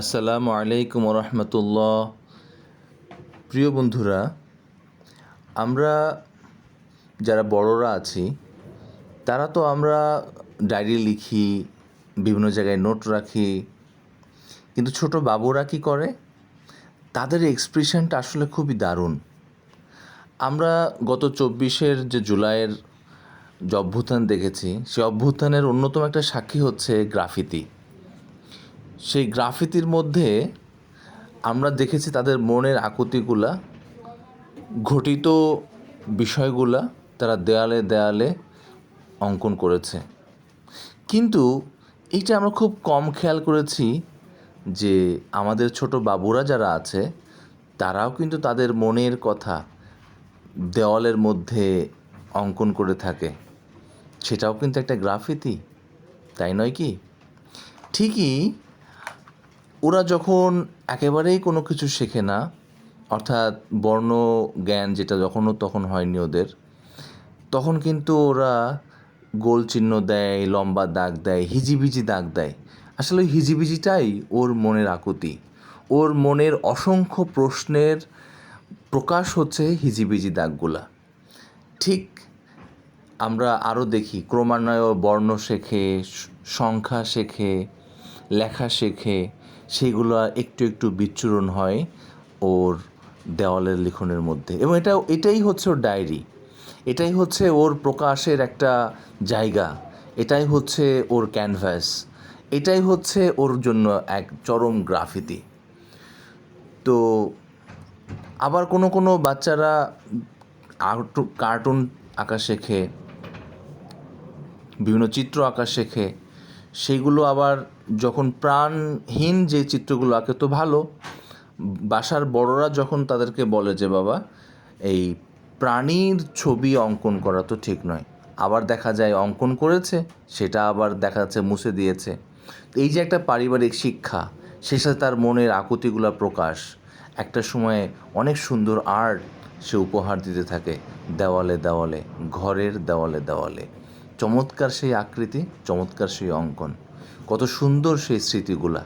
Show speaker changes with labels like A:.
A: আসসালামু আলাইকুম রহমতুল্লাহ। প্রিয় বন্ধুরা, আমরা যারা বড়রা আছি, তারা তো আমরা ডায়েরি লিখি, বিভিন্ন জায়গায় নোট রাখি, কিন্তু ছোট বাবুরা কি করে? তাদের এক্সপ্রেশনটা আসলে খুবই দারুণ। আমরা গত চব্বিশের যে জুলাইয়ের যে অভ্যুত্থান দেখেছি সেই অভ্যুত্থানের অন্যতম একটা সাক্ষী হচ্ছে গ্রাফিতি। সেই গ্রাফিতির মধ্যে আমরা দেখেছি তাদের মনের আকুতিগুলা, ঘটিত বিষয়গুলা তারা দেয়ালে দেয়ালে অঙ্কন করেছে। কিন্তু এইটা আমরা খুব কম খেয়াল করেছি যে আমাদের ছোট বাবুরা যারা আছে, তারাও কিন্তু তাদের মনের কথা দেওয়ালের মধ্যে অঙ্কন করে থাকে। সেটাও কিন্তু একটা গ্রাফিতি, তাই নয় কি? ঠিকই ওরা যখন একেবারেই কোনো কিছু শেখে না, অর্থাৎ বর্ণ, জ্ঞান যেটা যখনও তখন হয়নি ওদের, তখন কিন্তু ওরা গোল চিহ্ন দেয়, লম্বা দাগ দেয়, হিজিবিজি দাগ দেয়। আসলে ওই হিজিবিজিটাই ওর মনের আকুতি। ওর মনের অসংখ্য প্রশ্নের প্রকাশ হচ্ছে হিজিবিজি দাগগুলা। ঠিক আমরা আরও দেখি, ক্রমান্বয়ে বর্ণ শেখে, সংখ্যা শেখে লেখা শেখে, সেগুলো একটু একটু বিচ্ছুরণ হয় ওর দেওয়ালের লিখনের মধ্যে। এবং এটা এটাই হচ্ছে ওর ডায়েরি। এটাই হচ্ছে ওর প্রকাশের একটা জায়গা। এটাই হচ্ছে ওর ক্যানভাস। এটাই হচ্ছে ওর জন্য এক চরম গ্রাফিতি। তো আবার কোনো কোনো বাচ্চারা কার্টুন আঁকা শেখে, বিভিন্ন চিত্র আঁকা শেখে সেগুলো আবার যখন প্রাণহীন যে চিত্রগুলো আঁকে, তো ভালো। বাসার বড়রা যখন তাদেরকে বলে যে, বাবা, এই প্রাণীর ছবি অঙ্কন করা তো ঠিক নয়। আবার দেখা যায় অঙ্কন করেছে, সেটা আবার দেখা যাচ্ছে মুছে দিয়েছে। এই যে একটা পারিবারিক শিক্ষা সে সাথে তার মনের আকুতিগুলো প্রকাশ, একটা সময়ে অনেক সুন্দর আর্ট সে উপহার দিতে থাকে, দেওয়ালে দেওয়ালে, ঘরের দেওয়ালে দেওয়ালে। চমৎকার সেই আকৃতি চমৎকার সেই অঙ্কন। কত সুন্দর সেই স্মৃতিগুলা।